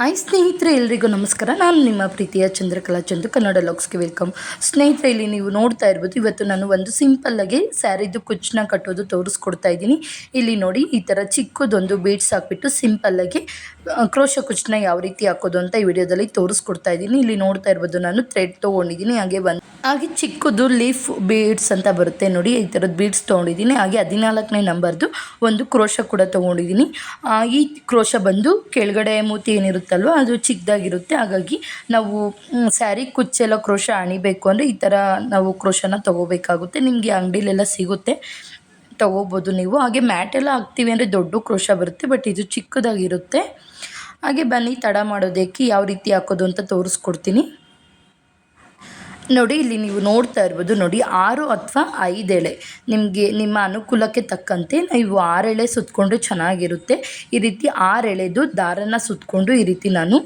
Hi ಸ್ನೇಹಿತರೆ, ಎಲ್ರಿಗೂ ನಮಸ್ಕಾರ. ನಾನು ನಿಮ್ಮ ಪ್ರೀತಿಯ ಚಂದ್ರಕಲಾ ಚಂದು, ಕನ್ನಡ ಲಾಕ್ಸ್ಗೆ ವೆಲ್ಕಮ್. ಸ್ನೇಹಿತರೆ, ಇಲ್ಲಿ ನೀವು ನೋಡ್ತಾ ಇರ್ಬೋದು, ಇವತ್ತು ನಾನು ಒಂದು ಸಿಂಪಲ್ಲಾಗಿ ಸ್ಯಾರಿದು ಕುಚ್ಚನ್ನ ಕಟ್ಟೋದು ತೋರಿಸ್ಕೊಡ್ತಾ ಇದ್ದೀನಿ. ಇಲ್ಲಿ ನೋಡಿ, ಈ ಥರ ಚಿಕ್ಕದೊಂದು ಬೀಡ್ಸ್ ಹಾಕ್ಬಿಟ್ಟು ಸಿಂಪಲ್ಲಾಗಿ ಕ್ರೋಶ ಕುಚ್ಚನ್ನ ಯಾವ ರೀತಿ ಹಾಕೋದು ಅಂತ ಈ ವಿಡಿಯೋದಲ್ಲಿ ತೋರಿಸ್ಕೊಡ್ತಾ ಇದ್ದೀನಿ. ಇಲ್ಲಿ ನೋಡ್ತಾ ಇರ್ಬೋದು, ನಾನು ಥ್ರೆಡ್ ತೊಗೊಂಡಿದ್ದೀನಿ, ಹಾಗೆ ಒಂದು ಹಾಗೆ ಚಿಕ್ಕದು ಲೀಫ್ ಬೀಡ್ಸ್ ಅಂತ ಬರುತ್ತೆ ನೋಡಿ, ಈ ಥರದ ಬೀಡ್ಸ್ ತೊಗೊಂಡಿದ್ದೀನಿ. ಹಾಗೆ ಹದಿನಾಲ್ಕನೇ ನಂಬರ್ದು ಒಂದು ಕ್ರೋಶ ಕೂಡ ತೊಗೊಂಡಿದ್ದೀನಿ. ಈ ಕ್ರೋಶ ಬಂದು ಕೆಳಗಡೆ ಮೂತಿ ಏನಿರುತ್ತಲ್ವ ಅದು ಚಿಕ್ಕದಾಗಿರುತ್ತೆ. ಹಾಗಾಗಿ ನಾವು ಸ್ಯಾರಿ ಕುಚ್ಚೆಲ್ಲ ಕ್ರೋಶ ಅಣಿಬೇಕು ಅಂದರೆ ಈ ಥರ ನಾವು ಕ್ರೋಶನ ತೊಗೋಬೇಕಾಗುತ್ತೆ. ನಿಮಗೆ ಅಂಗಡಿಲೆಲ್ಲ ಸಿಗುತ್ತೆ. ತೊಗೋಬೋದು ನೀವು. ಹಾಗೆ ಮ್ಯಾಟೆಲ್ಲ ಹಾಕ್ತೀವಿ ಅಂದರೆ ದೊಡ್ಡ ಕ್ರೋಶ ಬರುತ್ತೆ, ಬಟ್ ಇದು ಚಿಕ್ಕದಾಗಿರುತ್ತೆ. ಹಾಗೆ ಬನ್ನಿ, ತಡ ಮಾಡೋದಕ್ಕೆ ಯಾವ ರೀತಿ ಹಾಕೋದು ಅಂತ ತೋರಿಸ್ಕೊಡ್ತೀನಿ. ನೋಡಿ, ಇಲ್ಲಿ ನೀವು ನೋಡ್ತಾ ಇರ್ಬೋದು, ನೋಡಿ, ಆರು ಅಥವಾ ಐದು ಎಳೆ. ನಿಮಗೆ ನಿಮ್ಮ ಅನುಕೂಲಕ್ಕೆ ತಕ್ಕಂತೆ ನೀವು ಆರು ಎಳೆ ಸುತ್ತಕೊಂಡ್ರೆ ಚೆನ್ನಾಗಿರುತ್ತೆ. ಈ ರೀತಿ ಆರು ಎಳೆದು ದಾರನ ಸುತ್ತಕೊಂಡು ಈ ರೀತಿ ನಾನು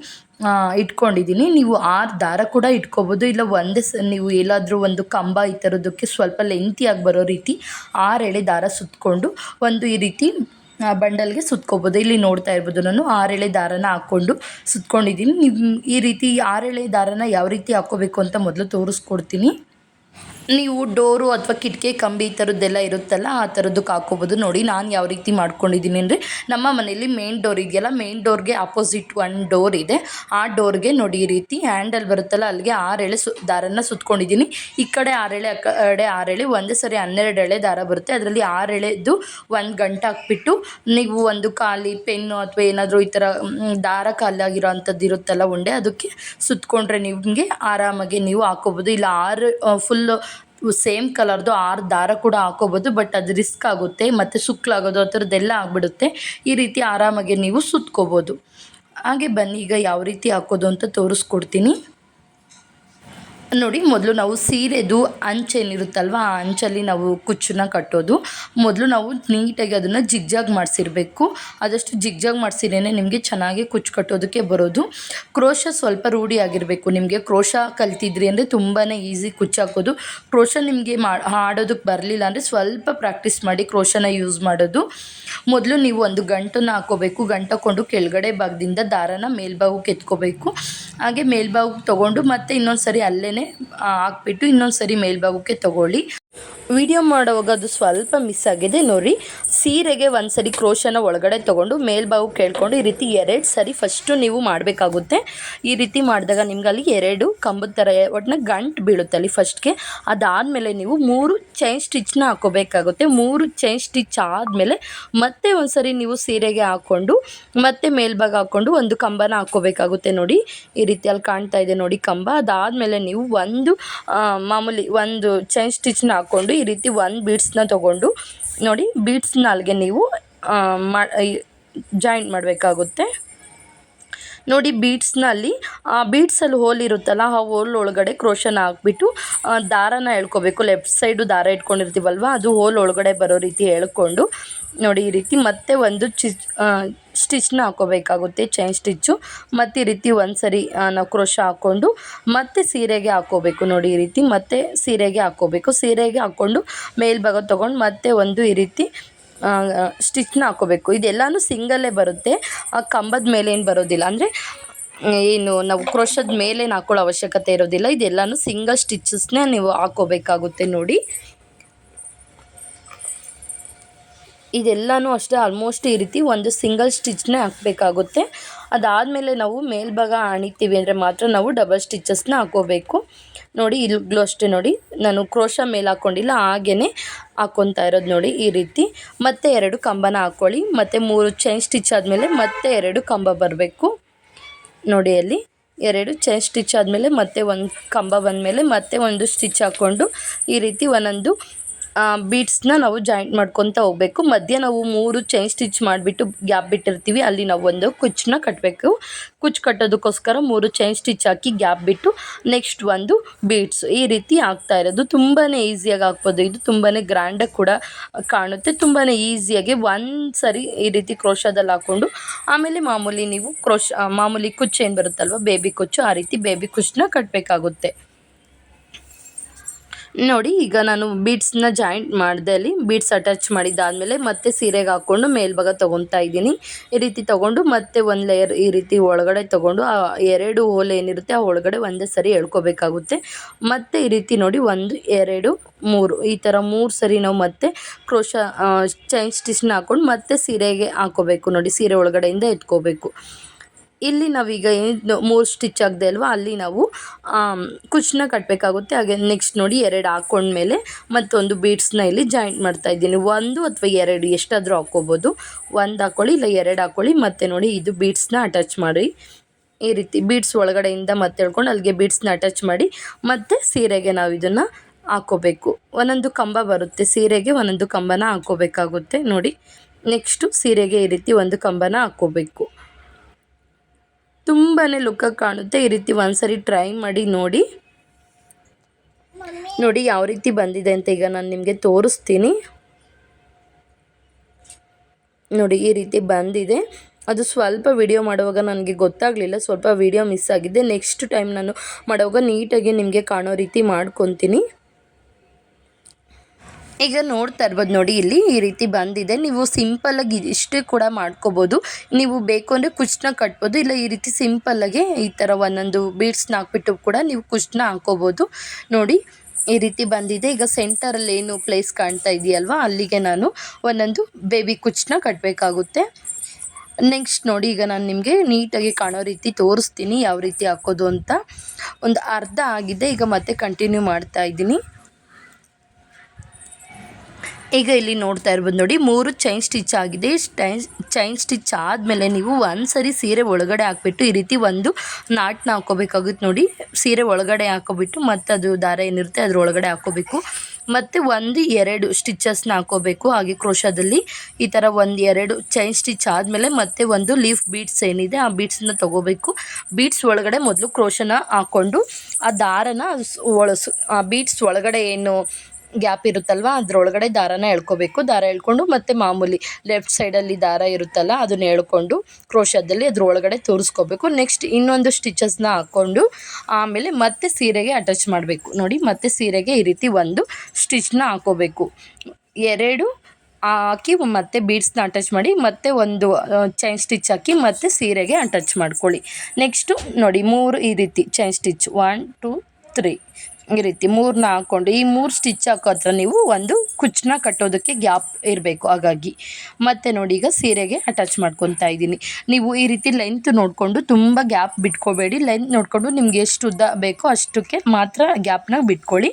ಇಟ್ಕೊಂಡಿದ್ದೀನಿ. ನೀವು ಆರು ದಾರ ಕೂಡ ಇಟ್ಕೋಬೋದು. ಇಲ್ಲ ಒಂದೇ ಸ, ನೀವು ಎಲ್ಲಾದರೂ ಒಂದು ಕಂಬ ಈ ಥರದಕ್ಕೆ ಸ್ವಲ್ಪ ಲೆಂತಿಯಾಗಿ ಬರೋ ರೀತಿ ಆರು ಎಳೆ ದಾರ ಸುತ್ತಕೊಂಡು ಒಂದು ಈ ರೀತಿ ಬಂಡಲ್ಗೆ ಸುತ್ಕೋಬೋದು. ಇಲ್ಲಿ ನೋಡ್ತಾ ಇರ್ಬೋದು ನಾನು, ಆರೆಳೆ ದಾರನ ಹಾಕ್ಕೊಂಡು ಸುತ್ಕೊಂಡಿದ್ದೀನಿ. ನಿಮ್ಮ ಈ ರೀತಿ ಆರೆಳೆ ದಾರನ ಯಾವ ರೀತಿ ಹಾಕ್ಕೋಬೇಕು ಅಂತ ಮೊದಲು ತೋರಿಸ್ಕೊಡ್ತೀನಿ. ನೀವು ಡೋರು ಅಥವಾ ಕಿಟಕಿ, ಕಂಬಿ ಈ ಥರದ್ದೆಲ್ಲ ಇರುತ್ತಲ್ಲ, ಆ ಥರದ್ದಕ್ಕೆ ಹಾಕೋಬೋದು. ನೋಡಿ, ನಾನು ಯಾವ ರೀತಿ ಮಾಡ್ಕೊಂಡಿದ್ದೀನಿ ಅಂದರೆ ನಮ್ಮ ಮನೆಯಲ್ಲಿ ಮೇನ್ ಡೋರ್ ಇದೆಯಲ್ಲ ಮೇನ್ ಡೋರ್ಗೆ ಆಪೋಸಿಟ್ ಒಂದು ಡೋರ್ ಇದೆ. ಆ ಡೋರ್ಗೆ ನೋಡಿ ಈ ರೀತಿ ಹ್ಯಾಂಡಲ್ ಬರುತ್ತಲ್ಲ, ಅಲ್ಲಿಗೆ ಆರೆಳೆ ಸು ದಾರನ ಸುತ್ಕೊಂಡಿದ್ದೀನಿ. ಈ ಕಡೆ ಆರೆಳೆ ಆ ಕಡೆ ಆರೆಳೆ ಒಂದೇ ಸರಿ ಹನ್ನೆರಡು ಎಳೆ ದಾರ ಬರುತ್ತೆ. ಅದರಲ್ಲಿ ಆರೆಳೆದು ಒಂದು ಗಂಟೆ ಹಾಕ್ಬಿಟ್ಟು, ನೀವು ಒಂದು ಖಾಲಿ ಪೆನ್ನು ಅಥವಾ ಏನಾದರೂ ಈ ಥರ ದಾರ ಖಾಲಿಯಾಗಿರೋ ಅಂಥದ್ದು ಇರುತ್ತಲ್ಲ, ಉಂಡೆ, ಅದಕ್ಕೆ ಸುತ್ಕೊಂಡ್ರೆ ನಿಮಗೆ ಆರಾಮಾಗಿ ನೀವು ಹಾಕೋಬೋದು. ಇಲ್ಲ, ಆರು ಫುಲ್ಲು ಸೇಮ್ ಕಲರ್ದು ಆರು ದಾರ ಕೂಡ ಹಾಕೋಬೋದು, ಬಟ್ ಅದು ರಿಸ್ಕ್ ಆಗುತ್ತೆ ಮತ್ತು ಸುಕ್ಕಲಾಗೋದು ಆ ಥರದ್ದೆಲ್ಲ ಆಗಿಬಿಡುತ್ತೆ. ಈ ರೀತಿ ಆರಾಮಾಗಿ ನೀವು ಸುತ್ಕೋಬೋದು. ಹಾಗೆ ಬನ್ನಿ, ಈಗ ಯಾವ ರೀತಿ ಹಾಕೋದು ಅಂತ ತೋರಿಸ್ಕೊಡ್ತೀನಿ. ನೋಡಿ, ಮೊದಲು ನಾವು ಸೀರೆದು ಅಂಚೇನಿರುತ್ತಲ್ವ ಆ ಅಂಚಲ್ಲಿ ನಾವು ಕುಚ್ಚನ್ನ ಕಟ್ಟೋದು. ಮೊದಲು ನಾವು ನೀಟಾಗಿ ಅದನ್ನು ಜಿಗ್ಜಾಗ್ ಮಾಡಿಸಿರ್ಬೇಕು. ಆದಷ್ಟು ಜಿಗ್ಜಾಗ್ ಮಾಡಿಸಿರೇ ನಿಮಗೆ ಚೆನ್ನಾಗಿ ಕುಚ್ಚು ಕಟ್ಟೋದಕ್ಕೆ ಬರೋದು. ಕ್ರೋಶ ಸ್ವಲ್ಪ ರೂಢಿ ಆಗಿರಬೇಕು. ನಿಮಗೆ ಕ್ರೋಶ ಕಲ್ತಿದ್ರಿ ಅಂದರೆ ತುಂಬಾ ಈಸಿ ಕುಚ್ಚು ಹಾಕೋದು. ಕ್ರೋಶ ನಿಮಗೆ ಮಾಡೋದಕ್ಕೆ ಬರಲಿಲ್ಲ ಅಂದರೆ ಸ್ವಲ್ಪ ಪ್ರಾಕ್ಟೀಸ್ ಮಾಡಿ ಕ್ರೋಶನ ಯೂಸ್ ಮಾಡೋದು. ಮೊದಲು ನೀವು ಒಂದು ಗಂಟನ್ನು ಹಾಕೋಬೇಕು. ಗಂಟು ಹಾಕ್ಕೊಂಡು ಕೆಳಗಡೆ ಭಾಗದಿಂದ ದಾರನ ಮೇಲ್ಭಾಗಕ್ಕೆ ಎತ್ಕೋಬೇಕು. ಹಾಗೆ ಮೇಲ್ಭಾಗಕ್ಕೆ ತೊಗೊಂಡು ಮತ್ತೆ ಇನ್ನೊಂದು ಸರಿ ಅಲ್ಲೇ ಹಾಕ್ಬಿಟ್ಟು ಇನ್ನೊಂದು ಸರಿ ಮೇಲ್ಭಾಗಕ್ಕೆ ತೊಗೊಳ್ಳಿ. ವಿಡಿಯೋ ಮಾಡುವಾಗ ಅದು ಸ್ವಲ್ಪ ಮಿಸ್ ಆಗಿದೆ. ನೋಡಿ, ಸೀರೆಗೆ ಒಂದು ಸರಿ ಕ್ರೋಶನ ಒಳಗಡೆ ತೊಗೊಂಡು, ಮೇಲ್ಬಾವು ಕೇಳ್ಕೊಂಡು, ಈ ರೀತಿ ಎರಡು ಸರಿ ಫಸ್ಟು ನೀವು ಮಾಡಬೇಕಾಗುತ್ತೆ. ಈ ರೀತಿ ಮಾಡಿದಾಗ ನಿಮ್ಗೆ ಅಲ್ಲಿ ಎರಡು ಕಂಬದ ಥರ ಒಟ್ಟಿನ ಗಂಟು ಬೀಳುತ್ತೆ ಅಲ್ಲಿ ಫಸ್ಟ್ಗೆ ಅದಾದಮೇಲೆ ನೀವು ಮೂರು ಚೈನ್ ಸ್ಟಿಚ್ನ ಹಾಕೋಬೇಕಾಗುತ್ತೆ. ಮೂರು ಚೈನ್ ಸ್ಟಿಚ್ ಆದಮೇಲೆ ಮತ್ತೆ ಒಂದು ಸರಿ ನೀವು ಸೀರೆಗೆ ಹಾಕ್ಕೊಂಡು ಮತ್ತೆ ಮೇಲ್ಭಾಗ ಹಾಕ್ಕೊಂಡು ಒಂದು ಕಂಬನ ಹಾಕ್ಕೋಬೇಕಾಗುತ್ತೆ ನೋಡಿ, ಈ ರೀತಿ ಅಲ್ಲಿ ಕಾಣ್ತಾ ಇದೆ ನೋಡಿ ಕಂಬ. ಅದಾದಮೇಲೆ ನೀವು ಒಂದು ಮಾಮೂಲಿ ಒಂದು ಚೈನ್ ಸ್ಟಿಚ್ನ ಹಾಕ್ಕೊಂಡು ಈ ರೀತಿ ಒಂದು ಬೀಡ್ಸ್ನ ತೊಗೊಂಡು ನೋಡಿ ಬೀಡ್ಸ್ನ ಅಲ್ಲಿಗೆ ನೀವು ಮಾ ಜಾಯಿಂಟ್ ಮಾಡಬೇಕಾಗುತ್ತೆ. ನೋಡಿ ಬೀಡ್ಸ್ನಲ್ಲಿ ಆ ಬೀಡ್ಸಲ್ಲಿ ಹೋಲ್ ಇರುತ್ತಲ್ಲ, ಆ ಹೋಲ್ ಒಳಗಡೆ ಕ್ರೋಶನ ಹಾಕ್ಬಿಟ್ಟು ದಾರನ ಎಳ್ಕೊಬೇಕು. ಲೆಫ್ಟ್ ಸೈಡು ದಾರ ಇಟ್ಕೊಂಡಿರ್ತೀವಲ್ವ, ಅದು ಹೋಲ್ ಒಳಗಡೆ ಬರೋ ರೀತಿ ಎಳ್ಕೊಂಡು, ನೋಡಿ ಈ ರೀತಿ ಮತ್ತೆ ಒಂದು ಚಿಚ್ ಸ್ಟಿಚ್ನ ಹಾಕೋಬೇಕಾಗುತ್ತೆ ಚೈನ್ ಸ್ಟಿಚ್ಚು ಮತ್ತು ಈ ರೀತಿ ಒಂದು ಸರಿ ನಾವು ಕ್ರೋಶ ಹಾಕ್ಕೊಂಡು, ಮತ್ತೆ ಸೀರೆಗೆ ಹಾಕ್ಕೋಬೇಕು ನೋಡಿ ಈ ರೀತಿ ಮತ್ತೆ ಸೀರೆಗೆ ಹಾಕ್ಕೋಬೇಕು ಸೀರೆಗೆ ಹಾಕ್ಕೊಂಡು, ಮೇಲ್ಭಾಗ ತೊಗೊಂಡು ಮತ್ತೆ ಒಂದು ಈ ರೀತಿ ಸ್ಟಿಚ್ನ ಹಾಕ್ಕೋಬೇಕು. ಇದೆಲ್ಲನೂ ಸಿಂಗಲ್ಲೇ ಬರುತ್ತೆ. ಆ ಕಂಬದ ಮೇಲೆ ಏನು ಬರೋದಿಲ್ಲ. ಅಂದರೆ, ಏನು, ನಾವು ಕ್ರೋಶದ ಮೇಲೇನು ಹಾಕೊಳ್ಳೋ ಅವಶ್ಯಕತೆ ಇರೋದಿಲ್ಲ. ಇದೆಲ್ಲನೂ ಸಿಂಗಲ್ ಸ್ಟಿಚಸ್ನೇ ನೀವು ಹಾಕ್ಕೋಬೇಕಾಗುತ್ತೆ ನೋಡಿ. ಇದೆಲ್ಲನೂ ಅಷ್ಟೇ ಆಲ್ಮೋಸ್ಟ್ ಈ ರೀತಿ ಒಂದು ಸಿಂಗಲ್ ಸ್ಟಿಚ್ನೇ ಹಾಕಬೇಕಾಗುತ್ತೆ. ಅದಾದಮೇಲೆ ನಾವು ಮೇಲ್ಭಾಗ ಅಣಿತೀವಿ ಅಂದರೆ ಮಾತ್ರ ನಾವು ಡಬಲ್ ಸ್ಟಿಚಸ್ನ ಹಾಕೋಬೇಕು. ನೋಡಿ ಇಲ್ಲಿಗ್ಲೂ ಅಷ್ಟೇ ನೋಡಿ, ನಾನು ಕ್ರೋಶ ಮೇಲೆ ಹಾಕ್ಕೊಂಡಿಲ್ಲ ಹಾಗೇ ಹಾಕ್ಕೊತಾ ಇರೋದು ನೋಡಿ ಈ ರೀತಿ. ಮತ್ತೆ ಎರಡು ಕಂಬನ ಹಾಕ್ಕೊಳ್ಳಿ ಮತ್ತು ಮೂರು ಚೈನ್ ಸ್ಟಿಚ್ ಆದಮೇಲೆ ಮತ್ತೆ ಎರಡು ಕಂಬ ಬರಬೇಕು. ನೋಡಿ ಅಲ್ಲಿ ಎರಡು ಚೈನ್ ಸ್ಟಿಚ್ ಆದಮೇಲೆ ಮತ್ತೆ ಒಂದು ಕಂಬ ಬಂದಮೇಲೆ ಮತ್ತೆ ಒಂದು ಸ್ಟಿಚ್ ಹಾಕ್ಕೊಂಡು ಈ ರೀತಿ ಒಂದೊಂದು ಬೀಡ್ಸ್ನ ನಾವು ಜಾಯಿಂಟ್ ಮಾಡ್ಕೊತ ಹೋಗಬೇಕು. ಮಧ್ಯೆ ನಾವು ಮೂರು ಚೈನ್ ಸ್ಟಿಚ್ ಮಾಡಿಬಿಟ್ಟು ಗ್ಯಾಪ್ ಬಿಟ್ಟಿರ್ತೀವಿ. ಅಲ್ಲಿ ನಾವು ಒಂದು ಕುಚ್ಚನ್ನ ಕಟ್ಟಬೇಕು ಕುಚ್ಚು ಕಟ್ಟೋದಕ್ಕೋಸ್ಕರ ಮೂರು ಚೈನ್ ಸ್ಟಿಚ್ ಹಾಕಿ ಗ್ಯಾಪ್ ಬಿಟ್ಟು ನೆಕ್ಸ್ಟ್ ಒಂದು ಬೀಡ್ಸ್ ಈ ರೀತಿ ಆಗ್ತಾ ಇರೋದು. ತುಂಬಾ ಈಸಿಯಾಗಿ ಹಾಕ್ಬೋದು ಇದು ತುಂಬಾ ಗ್ರ್ಯಾಂಡಾಗಿ ಕೂಡ ಕಾಣುತ್ತೆ. ತುಂಬಾ ಈಸಿಯಾಗಿ ಒಂದು ಸರಿ ಈ ರೀತಿ ಕ್ರೋಶದಲ್ಲಿ ಹಾಕ್ಕೊಂಡು, ಆಮೇಲೆ ಮಾಮೂಲಿ ನೀವು ಕ್ರೋಶ ಮಾಮೂಲಿ ಕುಚ್ಚು ಏನು ಬರುತ್ತಲ್ವ? ಬೇಬಿ ಕುಚ್ಚು, ಆ ರೀತಿ ಬೇಬಿ ಕುಚ್ಚನ್ನ ಕಟ್ಟಬೇಕಾಗುತ್ತೆ ನೋಡಿ, ಈಗ ನಾನು ಬೀಡ್ಸ್ನ ಜಾಯಿಂಟ್ ಮಾಡಿದೆ ಅಲ್ಲಿ. ಬೀಡ್ಸ್ ಅಟ್ಯಾಚ್ ಮಾಡಿದ್ದಾದಮೇಲೆ ಮತ್ತೆ ಸೀರೆಗೆ ಹಾಕ್ಕೊಂಡು ಮೇಲ್ಭಾಗ ತೊಗೊತಾ ಇದ್ದೀನಿ. ಈ ರೀತಿ ತೊಗೊಂಡು ಮತ್ತೆ ಒಂದು ಲೇಯರ್ ಈ ರೀತಿ ಒಳಗಡೆ ತೊಗೊಂಡು, ಆ ಎರಡು ಹೋಲ್ ಏನಿರುತ್ತೆ ಆ ಒಳಗಡೆ ಒಂದೇ ಸರಿ ಎಳ್ಕೋಬೇಕಾಗುತ್ತೆ. ಮತ್ತು ಈ ರೀತಿ ನೋಡಿ, ಒಂದು, ಎರಡು, ಮೂರು. ಈ ಥರ ಮೂರು ಸರಿ ನಾವು ಮತ್ತೆ ಕ್ರೋಶ ಚೈನ್ ಸ್ಟಿಚ್ನ ಹಾಕ್ಕೊಂಡು ಮತ್ತೆ ಸೀರೆಗೆ ಹಾಕೋಬೇಕು. ನೋಡಿ, ಸೀರೆ ಒಳಗಡೆಯಿಂದ ಎತ್ಕೋಬೇಕು. ಇಲ್ಲಿ ನಾವೀಗ ಏನು ಮೂರು ಸ್ಟಿಚ್ ಆಗದೆ ಅಲ್ವಾ? ಅಲ್ಲಿ ನಾವು ಕುಚ್ಚನ್ನ ಕಟ್ಟಬೇಕಾಗುತ್ತೆ ಹಾಗೆ ನೆಕ್ಸ್ಟ್ ನೋಡಿ ಎರಡು ಹಾಕ್ಕೊಂಡ್ಮೇಲೆ ಮತ್ತೊಂದು ಬೀಡ್ಸ್ನ ಇಲ್ಲಿ ಜಾಯಿಂಟ್ ಮಾಡ್ತಾ ಇದ್ದೀನಿ. ಒಂದು ಅಥವಾ ಎರಡು, ಎಷ್ಟಾದರೂ ಹಾಕ್ಕೋಬೋದು. ಒಂದು ಹಾಕ್ಕೊಳ್ಳಿ ಇಲ್ಲ ಎರಡು ಹಾಕ್ಕೊಳ್ಳಿ ಮತ್ತು ನೋಡಿ ಇದು ಬೀಡ್ಸ್ನ ಅಟ್ಯಾಚ್ ಮಾಡಿ. ಈ ರೀತಿ ಬೀಡ್ಸ್ ಒಳಗಡೆಯಿಂದ ಮತ್ತೆ ಹೇಳ್ಕೊಂಡು ಅಲ್ಲಿಗೆ ಬೀಡ್ಸ್ನ ಅಟ್ಯಾಚ್ ಮಾಡಿ, ಮತ್ತು ಸೀರೆಗೆ ನಾವು ಇದನ್ನು ಹಾಕ್ಕೋಬೇಕು. ಒಂದೊಂದು ಕಂಬ ಬರುತ್ತೆ. ಸೀರೆಗೆ ಒಂದೊಂದು ಕಂಬನ ಹಾಕ್ಕೋಬೇಕಾಗುತ್ತೆ. ನೋಡಿ ನೆಕ್ಸ್ಟು ಸೀರೆಗೆ ಈ ರೀತಿ ಒಂದು ಕಂಬನ ಹಾಕ್ಕೋಬೇಕು. ತುಂಬಾ ಲುಕ್ಕಾಗಿ ಕಾಣುತ್ತೆ. ಈ ರೀತಿ ಒಂದ್ಸರಿ ಟ್ರೈ ಮಾಡಿ ನೋಡಿ. ನೋಡಿ ಯಾವ ರೀತಿ ಬಂದಿದೆ ಅಂತ ಈಗ ನಾನು ನಿಮಗೆ ತೋರಿಸ್ತೀನಿ. ನೋಡಿ ಈ ರೀತಿ ಬಂದಿದೆ. ಅದು ಸ್ವಲ್ಪ ವಿಡಿಯೋ ಮಾಡುವಾಗ ನನಗೆ ಗೊತ್ತಾಗಲಿಲ್ಲ, ಸ್ವಲ್ಪ ವಿಡಿಯೋ ಮಿಸ್ ಆಗಿದೆ. ನೆಕ್ಸ್ಟ್ ಟೈಮ್ ನಾನು ಮಾಡುವಾಗ ನೀಟಾಗಿ ನಿಮಗೆ ಕಾಣೋ ರೀತಿ ಮಾಡ್ಕೊತೀನಿ. ಈಗ ನೋಡ್ತಾ ಇರ್ಬೋದು ನೋಡಿ, ಇಲ್ಲಿ ಈ ರೀತಿ ಬಂದಿದೆ. ನೀವು ಸಿಂಪಲ್ಲಾಗಿ ಇಷ್ಟೇ ಕೂಡ ಮಾಡ್ಕೋಬೋದು. ನೀವು ಬೇಕು ಅಂದರೆ ಕುಚ್ಚನ್ನ ಕಟ್ಬೋದು. ಇಲ್ಲ ಈ ರೀತಿ ಸಿಂಪಲ್ಲಾಗೆ ಈ ಥರ ಒಂದೊಂದು ಬೀಡ್ಸ್ನ ಹಾಕ್ಬಿಟ್ಟು ಕೂಡ ನೀವು ಕುಚ್ನ ಹಾಕೋಬೋದು. ನೋಡಿ, ಈ ರೀತಿ ಬಂದಿದೆ. ಈಗ ಸೆಂಟರಲ್ಲಿ ಏನು ಪ್ಲೇಸ್ ಕಾಣ್ತಾ ಇದೆಯಲ್ವಾ, ಅಲ್ಲಿಗೆ ನಾನು ಒಂದೊಂದು ಬೇಬಿ ಕುಚ್ಚನ್ನ ಕಟ್ಟಬೇಕಾಗುತ್ತೆ ನೆಕ್ಸ್ಟ್ ನೋಡಿ, ಈಗ ನಾನು ನಿಮಗೆ ನೀಟಾಗಿ ಕಾಣೋ ರೀತಿ ತೋರಿಸ್ತೀನಿ, ಯಾವ ರೀತಿ ಹಾಕೋದು ಅಂತ. ಒಂದು ಅರ್ಧ ಆಗಿದೆ. ಈಗ ಮತ್ತೆ ಕಂಟಿನ್ಯೂ ಮಾಡ್ತಾ ಇದ್ದೀನಿ. ಈಗ ಇಲ್ಲಿ ನೋಡ್ತಾ ಇರ್ಬೋದು ನೋಡಿ, ಮೂರು ಚೈನ್ ಸ್ಟಿಚ್ ಆಗಿದೆ. ಚೈನ್ ಚೈನ್ ಸ್ಟಿಚ್ ಆದಮೇಲೆ ನೀವು ಒಂದು ಸರಿ ಸೀರೆ ಒಳಗಡೆ ಹಾಕ್ಬಿಟ್ಟು ಈ ರೀತಿ ಒಂದು ನಾಟ್ನ ಹಾಕೋಬೇಕಾಗುತ್ತೆ ನೋಡಿ. ಸೀರೆ ಒಳಗಡೆ ಹಾಕೋಬಿಟ್ಟು ಮತ್ತು ಅದು ದಾರ ಏನಿರುತ್ತೆ ಅದ್ರ ಒಳಗಡೆ ಹಾಕೋಬೇಕು ಮತ್ತು ಒಂದು ಎರಡು ಸ್ಟಿಚಸ್ನ ಹಾಕೋಬೇಕು ಹಾಗೆ ಕ್ರೋಶದಲ್ಲಿ. ಈ ಥರ ಒಂದು ಎರಡು ಚೈನ್ ಸ್ಟಿಚ್ ಆದಮೇಲೆ ಮತ್ತೆ ಒಂದು ಲೀಫ್ ಬೀಡ್ಸ್ ಏನಿದೆ ಆ ಬೀಡ್ಸನ್ನ ತೊಗೋಬೇಕು. ಬೀಡ್ಸ್ ಒಳಗಡೆ ಮೊದಲು ಕ್ರೋಶನ ಹಾಕ್ಕೊಂಡು ಆ ದಾರನ ಒಳಸು, ಆ ಬೀಡ್ಸ್ ಒಳಗಡೆ ಏನು ಗ್ಯಾಪ್ ಇರುತ್ತಲ್ವ? ಅದರೊಳಗಡೆ ದಾರನ ಎಳ್ಕೊಬೇಕು. ದಾರ ಎಳ್ಕೊಂಡು ಮತ್ತು ಮಾಮೂಲಿ ಲೆಫ್ಟ್ ಸೈಡಲ್ಲಿ ದಾರ ಇರುತ್ತಲ್ಲ, ಅದನ್ನ ಎಳ್ಕೊಂಡು ಕ್ರೋಶದಲ್ಲಿ ಅದ್ರೊಳಗಡೆ ತೋರಿಸ್ಕೋಬೇಕು. ನೆಕ್ಸ್ಟ್ ಇನ್ನೊಂದು ಸ್ಟಿಚಸ್ನ ಹಾಕ್ಕೊಂಡು ಆಮೇಲೆ ಮತ್ತೆ ಸೀರೆಗೆ ಅಟ್ಯಾಚ್ ಮಾಡಬೇಕು. ನೋಡಿ, ಮತ್ತೆ ಸೀರೆಗೆ ಈ ರೀತಿ ಒಂದು ಸ್ಟಿಚ್ನ ಹಾಕೋಬೇಕು. ಎರಡು ಹಾಕಿ ಮತ್ತೆ ಬೀಡ್ಸ್ನ ಅಟ್ಯಾಚ್ ಮಾಡಿ ಮತ್ತೆ ಒಂದು ಚೈನ್ ಸ್ಟಿಚ್ ಹಾಕಿ ಮತ್ತೆ ಸೀರೆಗೆ ಅಟ್ಯಾಚ್ ಮಾಡ್ಕೊಳ್ಳಿ. ನೆಕ್ಸ್ಟು ನೋಡಿ, ಮೂರು ಈ ರೀತಿ chain stitch. One, two, three. ಈ ರೀತಿ ಮೂರನ್ನ ಹಾಕ್ಕೊಂಡು, ಈ ಮೂರು ಸ್ಟಿಚ್ ಹಾಕೋ ಹತ್ರ ನೀವು ಒಂದು ಕುಚ್ಚನ್ನ ಕಟ್ಟೋದಕ್ಕೆ ಗ್ಯಾಪ್ ಇರಬೇಕು ಹಾಗಾಗಿ. ಮತ್ತು ನೋಡಿ, ಈಗ ಸೀರೆಗೆ ಅಟ್ಯಾಚ್ ಮಾಡ್ಕೊತಾ ಇದ್ದೀನಿ. ನೀವು ಈ ರೀತಿ ಲೆಂತ್ ನೋಡಿಕೊಂಡು ತುಂಬ ಗ್ಯಾಪ್ ಬಿಟ್ಕೋಬೇಡಿ. ಲೆಂತ್ ನೋಡಿಕೊಂಡು ನಿಮ್ಗೆ ಎಷ್ಟು ಉದ್ದ ಬೇಕೋ ಅಷ್ಟಕ್ಕೆ ಮಾತ್ರ ಗ್ಯಾಪ್ನ ಬಿಟ್ಕೊಳ್ಳಿ.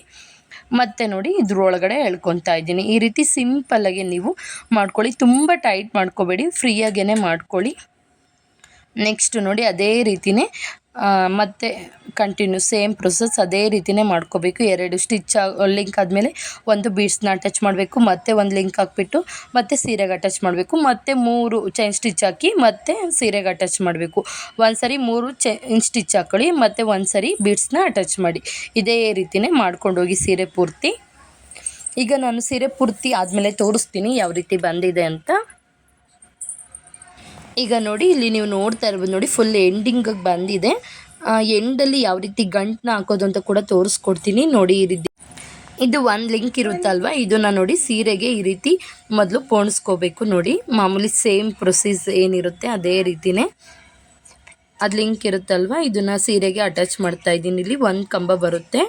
ಮತ್ತು ನೋಡಿ, ಇದ್ರೊಳಗಡೆ ಹೇಳ್ಕೊತಾ ಇದ್ದೀನಿ. ಈ ರೀತಿ ಸಿಂಪಲ್ಲಾಗಿ ನೀವು ಮಾಡ್ಕೊಳ್ಳಿ. ತುಂಬ ಟೈಟ್ ಮಾಡ್ಕೋಬೇಡಿ. ಫ್ರೀಯಾಗೇ ಮಾಡ್ಕೊಳ್ಳಿ. ನೆಕ್ಸ್ಟ್ ನೋಡಿ, ಅದೇ ರೀತಿಯೇ ಮತ್ತು ಕಂಟಿನ್ಯೂ ಸೇಮ್ ಪ್ರೊಸೆಸ್ ಅದೇ ರೀತಿಯೇ ಮಾಡ್ಕೋಬೇಕು. ಎರಡು ಸ್ಟಿಚ್ ಲಿಂಕ್ ಆದಮೇಲೆ ಒಂದು ಬೀಡ್ಸ್ನ ಅಟ್ಯಾಚ್ ಮಾಡಬೇಕು, ಮತ್ತೆ ಒಂದು ಲಿಂಕ್ ಹಾಕ್ಬಿಟ್ಟು ಮತ್ತೆ ಸೀರೆಗೆ ಅಟ್ಯಾಚ್ ಮಾಡಬೇಕು, ಮತ್ತೆ ಮೂರು ಚೈನ್ ಸ್ಟಿಚ್ ಹಾಕಿ ಮತ್ತೆ ಸೀರೆಗೆ ಅಟ್ಯಾಚ್ ಮಾಡಬೇಕು. ಒಂದು ಸರಿ ಮೂರು ಚೈನ್ ಸ್ಟಿಚ್ ಹಾಕ್ಕೊಳ್ಳಿ ಮತ್ತು ಒಂದು ಸರಿ ಬೀಡ್ಸ್ನ ಅಟ್ಯಾಚ್ ಮಾಡಿ. ಇದೇ ರೀತಿಯೇ ಮಾಡ್ಕೊಂಡೋಗಿ ಸೀರೆ ಪೂರ್ತಿ. ಈಗ ನಾನು ಸೀರೆ ಪೂರ್ತಿ ಆದಮೇಲೆ ತೋರಿಸ್ತೀನಿ, ಯಾವ ರೀತಿ ಬಂದಿದೆ ಅಂತ. ಈಗ ನೋಡಿ, ಇಲ್ಲಿ ನೀವು ನೋಡ್ತಾ ಇರ್ಬೋದು ನೋಡಿ ಫುಲ್ ಎಂಡಿಂಗಿಗೆ ಬಂದಿದೆ. ಎಂಡಲ್ಲಿ ಯಾವ ರೀತಿ ಗಂಟನ್ನ ಹಾಕೋದು ಅಂತ ಕೂಡ ತೋರಿಸ್ಕೊಡ್ತೀನಿ. ನೋಡಿ, ಈ ರೀತಿ. ಇದು ಒಂದು ಲಿಂಕ್ ಇರುತ್ತಲ್ವ? ಇದನ್ನು ನೋಡಿ, ಸೀರೆಗೆ ಈ ರೀತಿ ಮೊದಲು ಪೋಣಿಸ್ಕೋಬೇಕು ನೋಡಿ. ಮಾಮೂಲಿ ಸೇಮ್ ಪ್ರೊಸೀಸ್ ಏನಿರುತ್ತೆ ಅದೇ ರೀತಿನೇ. ಅದು ಲಿಂಕ್ ಇರುತ್ತಲ್ವ? ಇದನ್ನು ಸೀರೆಗೆ ಅಟ್ಯಾಚ್ ಮಾಡ್ತಾ ಇದ್ದೀನಿ. ಇಲ್ಲಿ ಒಂದು ಕಂಬ ಬರುತ್ತೆ.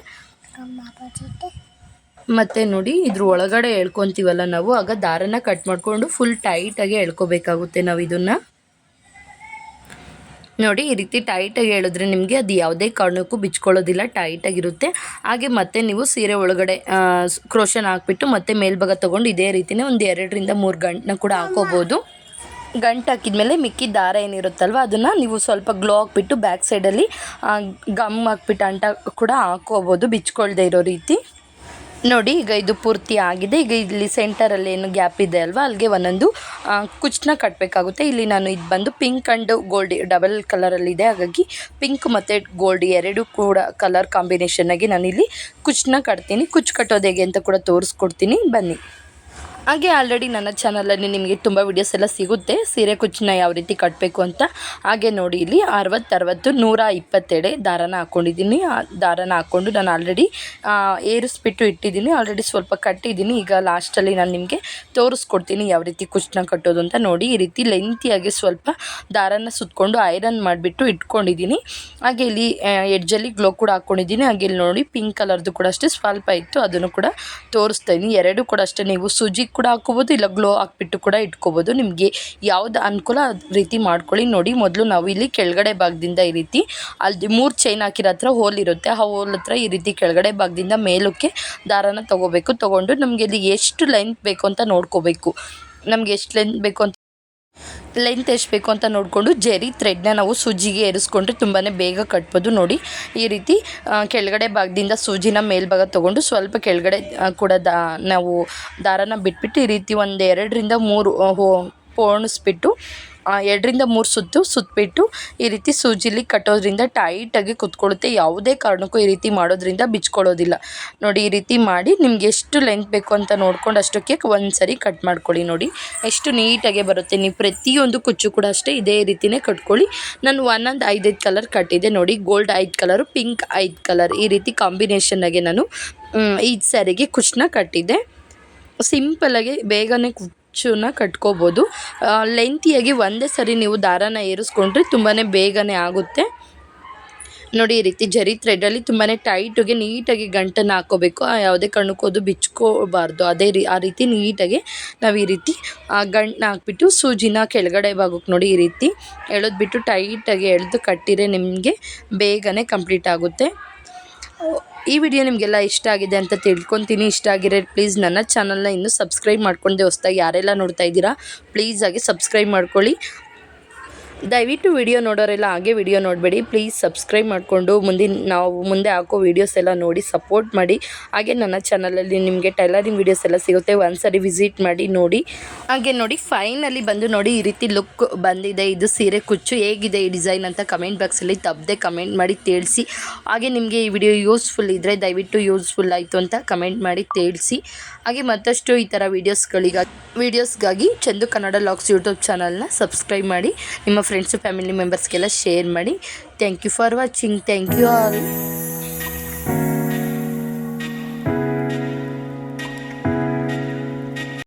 ಮತ್ತು ನೋಡಿ, ಇದ್ರ ಒಳಗಡೆ ಎಳ್ಕೊತೀವಲ್ಲ ನಾವು, ಆಗ ದಾರನ ಕಟ್ ಮಾಡಿಕೊಂಡು ಫುಲ್ ಟೈಟಾಗಿ ಎಳ್ಕೊಬೇಕಾಗುತ್ತೆ ನಾವು ಇದನ್ನು. ನೋಡಿ, ಈ ರೀತಿ ಟೈಟಾಗಿ ಹೇಳಿದ್ರೆ ನಿಮಗೆ ಅದು ಯಾವುದೇ ಕಾರಣಕ್ಕೂ ಬಿಚ್ಕೊಳ್ಳೋದಿಲ್ಲ ಟೈಟಾಗಿರುತ್ತೆ ಹಾಗೆ ಮತ್ತೆ ನೀವು ಸೀರೆ ಒಳಗಡೆ ಕ್ರೋಶನ್ ಹಾಕ್ಬಿಟ್ಟು ಮತ್ತೆ ಮೇಲ್ಭಾಗ ತೊಗೊಂಡು ಇದೇ ರೀತಿಯೇ ಒಂದು ಎರಡರಿಂದ ಮೂರು ಗಂಟನ್ನ ಕೂಡ ಹಾಕೋಬೋದು. ಗಂಟು ಹಾಕಿದ್ಮೇಲೆ ಮಿಕ್ಕಿದ ದಾರ ಏನಿರುತ್ತಲ್ವ, ಅದನ್ನು ನೀವು ಸ್ವಲ್ಪ ಗ್ಲೋ ಹಾಕ್ಬಿಟ್ಟು ಬ್ಯಾಕ್ ಸೈಡಲ್ಲಿ ಗಮ್ ಹಾಕ್ಬಿಟ್ಟು ಅಂಟ ಕೂಡ ಹಾಕೋಬೋದು ಬಿಚ್ಕೊಳ್ದೆ ಇರೋ ರೀತಿ. ನೋಡಿ, ಈಗ ಇದು ಪೂರ್ತಿ ಆಗಿದೆ. ಈಗ ಇಲ್ಲಿ ಸೆಂಟರಲ್ಲಿ ಏನು ಗ್ಯಾಪ್ ಇದೆ ಅಲ್ವಾ? ಅಲ್ಲಿಗೆ ಒಂದೊಂದು ಕುಚ್ಚನ್ನ ಕಟ್ಟಬೇಕಾಗುತ್ತೆ ಇಲ್ಲಿ ನಾನು ಇದು ಬಂದು ಪಿಂಕ್ ಆ್ಯಂಡ್ ಗೋಲ್ಡ್ ಡಬಲ್ ಕಲರಲ್ಲಿದೆ ಹಾಗಾಗಿ ಪಿಂಕ್ ಮತ್ತು ಗೋಲ್ಡ್ ಎರಡು ಕೂಡ ಕಲರ್ ಕಾಂಬಿನೇಷನ್ ಆಗಿ ನಾನು ಇಲ್ಲಿ ಕುಚ್ಚನ್ನ ಕಟ್ತೀನಿ. ಕುಚ್ಚು ಕಟ್ಟೋದು ಹೇಗೆ ಅಂತ ಕೂಡ ತೋರಿಸ್ಕೊಡ್ತೀನಿ. ಬನ್ನಿ. ಹಾಗೆ ಆಲ್ರೆಡಿ ನನ್ನ ಚಾನಲಲ್ಲಿ ನಿಮಗೆ ತುಂಬ ವಿಡಿಯೋಸ್ ಎಲ್ಲ ಸಿಗುತ್ತೆ. ಸೀರೆ ಕುಚ್ಚನ್ನ ಯಾವ ರೀತಿ ಕಟ್ಟಬೇಕು ಅಂತ. ಹಾಗೆ ನೋಡಿ ಇಲ್ಲಿ ಅರವತ್ತರವತ್ತು ಅರವತ್ತು ನೂರ ಇಪ್ಪತ್ತೆಡೆ ದಾರನ ಹಾಕ್ಕೊಂಡಿದ್ದೀನಿ ದಾರನ ಹಾಕ್ಕೊಂಡು ನಾನು ಆಲ್ರೆಡಿ ಏರಿಸ್ಬಿಟ್ಟು ಇಟ್ಟಿದ್ದೀನಿ. ಆಲ್ರೆಡಿ ಸ್ವಲ್ಪ ಕಟ್ಟಿದ್ದೀನಿ. ಈಗ ಲಾಸ್ಟಲ್ಲಿ ನಾನು ನಿಮಗೆ ತೋರಿಸ್ಕೊಡ್ತೀನಿ ಯಾವ ರೀತಿ ಕುಚ್ಚನ್ನ ಕಟ್ಟೋದು ಅಂತ ನೋಡಿ. ಈ ರೀತಿ ಲೆಂತಿಯಾಗಿ ಸ್ವಲ್ಪ ದಾರನ ಸುತ್ತಕೊಂಡು ಐರನ್ ಮಾಡಿಬಿಟ್ಟು ಇಟ್ಕೊಂಡಿದ್ದೀನಿ. ಹಾಗೆ ಇಲ್ಲಿ ಎಡ್ಜಲ್ಲಿ ಗ್ಲೋ ಕೂಡ ಹಾಕ್ಕೊಂಡಿದ್ದೀನಿ ಹಾಗೆ ಇಲ್ಲಿ ನೋಡಿ ಪಿಂಕ್ ಕಲರ್ದು ಕೂಡ ಅಷ್ಟೇ ಸ್ವಲ್ಪ ಇತ್ತು. ಅದನ್ನು ಕೂಡ ತೋರಿಸ್ತೀನಿ ಇದ್ದೀನಿ. ಎರಡು ಕೂಡ ಅಷ್ಟೇ. ನೀವು ಸೂಜಿ ಕೂಡ ಹಾಕ್ಕೋಬೋದು, ಇಲ್ಲ ಗ್ಲೋ ಹಾಕ್ಬಿಟ್ಟು ಕೂಡ ಇಟ್ಕೋಬೋದು. ನಿಮಗೆ ಯಾವ್ದು ಅನುಕೂಲ ರೀತಿ ಮಾಡ್ಕೊಳ್ಳಿ. ನೋಡಿ, ಮೊದಲು ನಾವು ಇಲ್ಲಿ ಕೆಳಗಡೆ ಭಾಗದಿಂದ ಈ ರೀತಿ ಅಲ್ಲಿ ಮೂರು ಚೈನ್ ಹಾಕಿರೋ ಹತ್ರ ಹೋಲ್ ಇರುತ್ತೆ. ಆ ಹೋಲ್ ಹತ್ರ ಈ ರೀತಿ ಕೆಳಗಡೆ ಭಾಗದಿಂದ ಮೇಲಕ್ಕೆ ದಾರನ ತೊಗೋಬೇಕು. ತೊಗೊಂಡು ನಮಗೆ ಇಲ್ಲಿ ಎಷ್ಟು ಲೆಂತ್ ಬೇಕು ಅಂತ ನೋಡ್ಕೋಬೇಕು. ನಮ್ಗೆ ಎಷ್ಟು ಲೆಂತ್ ಬೇಕು ಅಂತ ಲೆಂತ್ ಎಷ್ಟು ಅಂತ ನೋಡಿಕೊಂಡು ಜೆರಿ ಥ್ರೆಡ್ನ ನಾವು ಸೂಜಿಗೆ ಏರಿಸ್ಕೊಂಡ್ರೆ ತುಂಬಾ ಬೇಗ ಕಟ್ಬೋದು ನೋಡಿ. ಈ ರೀತಿ ಕೆಳಗಡೆ ಭಾಗದಿಂದ ಸೂಜಿನ ಮೇಲ್ಭಾಗ ತೊಗೊಂಡು ಸ್ವಲ್ಪ ಕೆಳಗಡೆ ಕೂಡ ದಾ, ನಾವು ದಾರನ ಬಿಟ್ಬಿಟ್ಟು ಈ ರೀತಿ ಒಂದು ಎರಡರಿಂದ ಮೂರು ಹೋ, ಪೋಣಿಸ್ಬಿಟ್ಟು ಎರಡರಿಂದ ಮೂರು ಸುತ್ತು ಸುತ್ತಬಿಟ್ಟು ಈ ರೀತಿ ಸೂಜಿಲಿ ಕಟ್ಟೋದ್ರಿಂದ ಟೈಟಾಗಿ ಕುತ್ಕೊಳ್ಳುತ್ತೆ. ಯಾವುದೇ ಕಾರಣಕ್ಕೂ ಈ ರೀತಿ ಮಾಡೋದ್ರಿಂದ ಬಿಚ್ಕೊಳ್ಳೋದಿಲ್ಲ. ನೋಡಿ, ಈ ರೀತಿ ಮಾಡಿ ನಿಮ್ಗೆ ಎಷ್ಟು ಲೆಂತ್ ಬೇಕು ಅಂತ ನೋಡ್ಕೊಂಡು ಅಷ್ಟಕ್ಕೆ ಒಂದು ಸರಿ ಕಟ್ ಮಾಡ್ಕೊಳ್ಳಿ ನೋಡಿ. ಎಷ್ಟು ನೀಟಾಗೆ ಬರುತ್ತೆ. ನೀವು ಪ್ರತಿಯೊಂದು ಕುಚ್ಚು ಕೂಡ ಅಷ್ಟೇ ಇದೇ ರೀತಿನೇ ಕಟ್ಕೊಳ್ಳಿ. ನಾನು ಒಂದೊಂದು ಐದೈದು ಕಲರ್ ಕಟ್ಟಿದೆ ನೋಡಿ. ಗೋಲ್ಡ್ ಐದು ಕಲರು ಪಿಂಕ್ ಐದು ಕಲರ್ ಈ ರೀತಿ ಕಾಂಬಿನೇಷನ್ನಾಗೆ ನಾನು ಈ ಸ್ಯಾರಿಗೆ ಕುಚ್ಚನ್ನ ಕಟ್ಟಿದ್ದೆ. ಸಿಂಪಲಾಗಿ ಬೇಗನೆ ಕುಚ್ಚನ್ನ ಕಟ್ಕೋಬೋದು. ಲೆಂತಿಯಾಗಿ ಒಂದೇ ಸರಿ ನೀವು ದಾರನ ಏರಿಸ್ಕೊಂಡ್ರೆ ತುಂಬಾ ಬೇಗನೆ ಆಗುತ್ತೆ. ನೋಡಿ, ಈ ರೀತಿ ಜರಿ ಥ್ರೆಡಲ್ಲಿ ತುಂಬಾ ಟೈಟಾಗಿ ನೀಟಾಗಿ ಗಂಟನ್ನು ಹಾಕೋಬೇಕು. ಯಾವುದೇ ಕಣ್ಣುಕೋದು ಅದು ಬಿಚ್ಕೋಬಾರ್ದು. ಅದೇ ರೀ, ಆ ರೀತಿ ನೀಟಾಗಿ ನಾವು ಈ ರೀತಿ, ಆ ಗಂಟನ್ನ ಹಾಕ್ಬಿಟ್ಟು ಸೂಜಿನ ಕೆಳಗಡೆ ಭಾಗಕ್ಕೆ ನೋಡಿ ಈ ರೀತಿ ಎಳೆದ್ಬಿಟ್ಟು ಟೈಟಾಗಿ ಎಳೆದು ಕಟ್ಟಿದರೆ ನಿಮಗೆ ಬೇಗನೆ ಕಂಪ್ಲೀಟ್ ಆಗುತ್ತೆ. ಈ ವಿಡಿಯೋ ನಿಮಗೆಲ್ಲ ಇಷ್ಟ ಆಗಿದೆ ಅಂತ ತಿಳ್ಕೊತೀನಿ. ಇಷ್ಟ ಆಗಿರೋ ಪ್ಲೀಸ್ ನನ್ನ ಚಾನಲ್ನ ಇನ್ನೂ ಸಬ್ಸ್ಕ್ರೈಬ್ ಮಾಡ್ಕೊಂಡೆ. ಹೊಸ್ದಾಗಿ ಯಾರೆಲ್ಲ ನೋಡ್ತಾ ಇದ್ದೀರಾ ಪ್ಲೀಸ್ ಆಗಿ ಸಬ್ಸ್ಕ್ರೈಬ್ ಮಾಡ್ಕೊಳ್ಳಿ. ದಯವಿಟ್ಟು ವಿಡಿಯೋ ನೋಡೋರೆಲ್ಲ ಹಾಗೆ ವಿಡಿಯೋ ನೋಡಬೇಡಿ. ಪ್ಲೀಸ್ ಸಬ್ಸ್ಕ್ರೈಬ್ ಮಾಡಿಕೊಂಡು ಮುಂದಿನ ನಾವು ಮುಂದೆ ಹಾಕೋ ವೀಡಿಯೋಸ್ ಎಲ್ಲ ನೋಡಿ ಸಪೋರ್ಟ್ ಮಾಡಿ. ಹಾಗೆ ನನ್ನ ಚಾನಲಲ್ಲಿ ನಿಮಗೆ ಟೈಲರಿಂಗ್ ವೀಡಿಯೋಸ್ ಎಲ್ಲ ಸಿಗುತ್ತೆ. ಒಂದ್ಸರಿ ವಿಸಿಟ್ ಮಾಡಿ ನೋಡಿ. ಹಾಗೆ ನೋಡಿ ಫೈನಲಿ ಬಂದು ನೋಡಿ ಈ ರೀತಿ ಲುಕ್ ಬಂದಿದೆ. ಇದು ಸೀರೆ ಕುಚ್ಚು ಹೇಗಿದೆ, ಈ ಡಿಸೈನ್ ಅಂತ ಕಮೆಂಟ್ ಬಾಕ್ಸಲ್ಲಿ ತಪ್ಪದೆ ಕಮೆಂಟ್ ಮಾಡಿ ತಿಳಿಸಿ. ಹಾಗೆ ನಿಮಗೆ ಈ ವಿಡಿಯೋ ಯೂಸ್ಫುಲ್ ಇದ್ದರೆ ದಯವಿಟ್ಟು ಯೂಸ್ಫುಲ್ ಆಯಿತು ಅಂತ ಕಮೆಂಟ್ ಮಾಡಿ ತಿಳಿಸಿ. ಹಾಗೆ ಮತ್ತಷ್ಟು ಈ ಥರ ವೀಡಿಯೋಸ್ಗಳಿಗಾಗಿ ವೀಡಿಯೋಸ್ಗಾಗಿ ಚಂದು ಕನ್ನಡ ಲಾಕ್ಸ್ ಯೂಟ್ಯೂಬ್ ಚಾನಲ್ನ ಸಬ್ಸ್ಕ್ರೈಬ್ ಮಾಡಿ. ನಿಮ್ಮ ಫ್ರೆಂಡ್ಸು ಫ್ಯಾಮಿಲಿ ಮೆಂಬರ್ಸ್ಗೆಲ್ಲ ಶೇರ್ ಮಾಡಿ thank you for watching thank you all